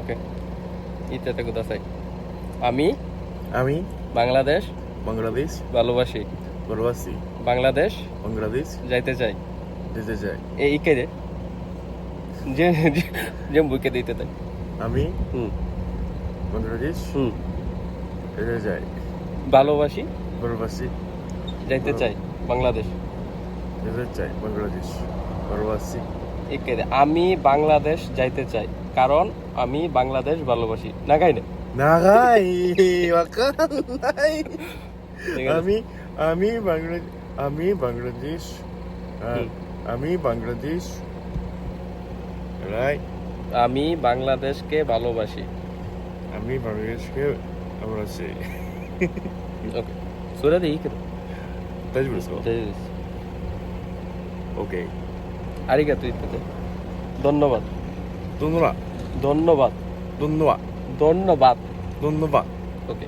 ওকে। ইত্যাদি কথা চাই আমি আমি বাংলাদেশ বাংলাদেশ ভালোবাসি। ভালোবাসি বাংলাদেশ বাংলাদেশ যাইতে চাই। যেতে চাই। এই ইকে রে? যে যে- বুকে দিতে চাই। আমি হুম। বাংলাদেশ হুম। যেতে চাই। ভালোবাসি। ভালোবাসি। যাইতে চাই। বাংলাদেশ। যেতে চাই। বাংলাদেশ। ভালোবাসি। আমি বাংলাদেশ যাইতে চাই কারণ আমি বাংলাদেশ ভালোবাসি। না। গাই না নাগাই। আমি আমি বাংলাদেশ আমি বাংলাদেশ আমি বাংলাদেশ রাইট আমি বাংলাদেশকে ভালোবাসি। আমি বাংলাদেশকে ভালোবাসি। ওকে। সুরে দিই ইকে 大丈 আরিগাতো ইত্যাদি ধন্যবাদ। ধন্যবাদ। ধন্যবাদ। ধন্যবাদ। ধন্যবাদ। ধন্যবাদ। ওকে